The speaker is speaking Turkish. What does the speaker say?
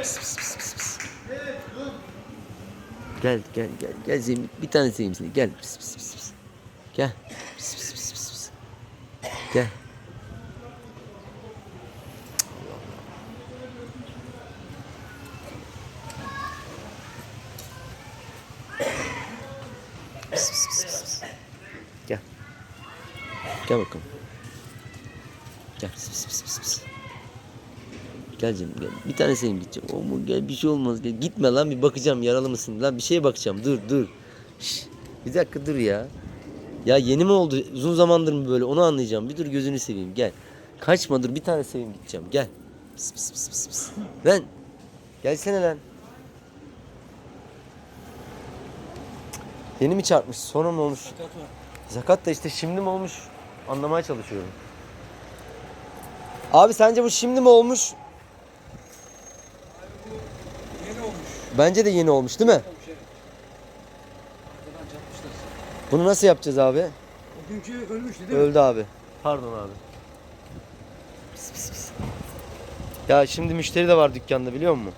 Pıs, pıs, pıs, pıs, pıs. Gel gel gel gel Zeynep bir tane seveyim seni gel pıs pıs pıs pıs. Gel pıs pıs pıs pıs pıs. Gel. Pıs pıs pıs pıs. Gel. Gel bakalım. Gel pıs pıs pıs pıs pıs. Gel. Bir tane senin gideceğim. Oğlum gel bir şey olmaz. Gel. Gitme lan bir bakacağım yaralı mısın? Lan bir şeye bakacağım. Dur dur. Şş, bir dakika dur ya. Ya yeni mi oldu? Uzun zamandır mı böyle? Onu anlayacağım. Bir dur gözünü seveyim. Gel. Kaçma dur bir tane seveyim gideceğim. Gel. Pıs pıs pıs pıs pıs. Lan. Gelsene lan. Yeni mi çarpmış? Sonra mı olmuş? Zakat da işte şimdi mi olmuş? Anlamaya çalışıyorum. Abi sence bu şimdi mi olmuş? Yeni olmuş. Bence de yeni olmuş değil mi? Bunu nasıl yapacağız abi? O günkü ölmüştü değil mi? Öldü abi. Pardon abi. Pis, pis, pis. Ya şimdi müşteri de var dükkanda biliyor musun?